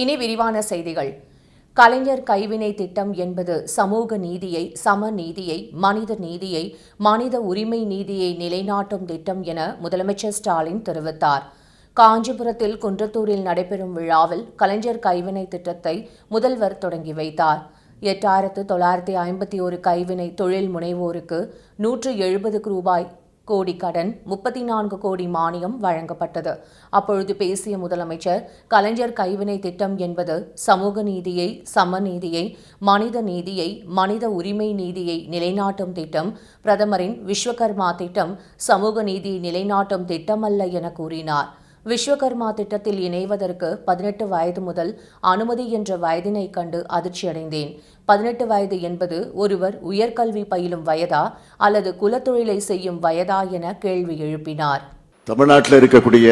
இனி விரிவான செய்திகள். கலைஞர் கைவினை திட்டம் என்பது சமூக நீதியை சம நீதியை மனித நீதியை மனித உரிமை நீதியை நிலைநாட்டும் திட்டம் என முதலமைச்சர் ஸ்டாலின் தெரிவித்தார். காஞ்சிபுரத்தில் குன்றத்தூரில் நடைபெறும் விழாவில் கலைஞர் கைவினை திட்டத்தை முதல்வர் தொடங்கி வைத்தார். எட்டாயிரத்து தொள்ளாயிரத்தி ஐம்பத்தி ஒரு கைவினை தொழில் முனைவோருக்கு நூற்று எழுபது ரூபாய் கோடி கடன் முப்பத்தி நான்கு கோடி மானியம் வழங்கப்பட்டது. அப்பொழுது பேசிய முதலமைச்சர் கலைஞர் கைவினை திட்டம் என்பது சமூக நீதியை சமநீதியை மனித நீதியை மனித உரிமை நீதியை நிலைநாட்டும் திட்டம். பிரதமரின் விஸ்வகர்மா திட்டம் சமூக நீதியை நிலைநாட்டும் திட்டமல்ல என கூறினார். விஸ்வகர்மா திட்டத்தில் இணைவதற்கு பதினெட்டு வயது முதல் அனுமதி என்ற வயதினை கண்டு அதிர்ச்சியடைந்தேன். பதினெட்டு வயது என்பது ஒருவர் உயர்கல்வி பயிலும் வயதா அல்லது குலத்தொழிலை செய்யும் வயதா என கேள்வி எழுப்பினார். தமிழ்நாட்டில் இருக்கக்கூடிய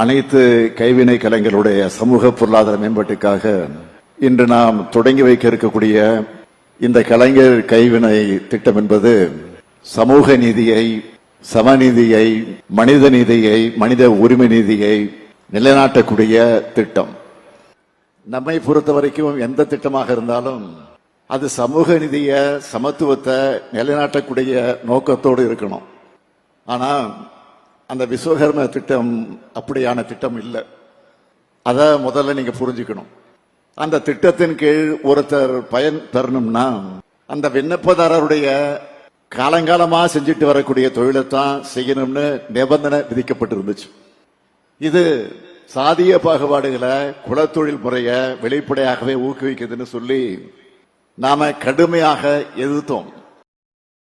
அனைத்து கைவினை கலைஞருடைய சமூக பொருளாதார மேம்பாட்டுக்காக இன்று நாம் தொடங்கி வைக்க இருக்கக்கூடிய இந்த கலைஞர் கைவினை திட்டம் என்பது சமூக நீதியை சமநீதியை மனித நீதியை மனித உரிமை நீதியை நிலைநாட்டக்கூடிய திட்டம். நம்மை பொறுத்த வரைக்கும் எந்த திட்டமாக இருந்தாலும் அது சமூக நீதிய சமத்துவத்தை நிலைநாட்டக்கூடிய நோக்கத்தோடு இருக்கணும். ஆனால் அந்த விஸ்வகர்ம திட்டம் அப்படியான திட்டம் இல்லை. அதை முதல்ல நீங்கள் புரிஞ்சுக்கணும். அந்த திட்டத்தின் கீழ் ஒருத்தர் பயன் பெறணும்னா அந்த விண்ணப்பதாரருடைய காலங்காலமாக செஞ்சுட்டு வரக்கூடிய தொழிலைத்தான் செய்யணும்னு நிபந்தனை விதிக்கப்பட்டிருந்துச்சு. இது சாதிய பாகுபாடுகளை குலத்தொழில் முறைய வெளிப்படையாகவே ஊக்குவிக்குதுன்னு சொல்லி நாம கடுமையாக எதிர்த்தோம்.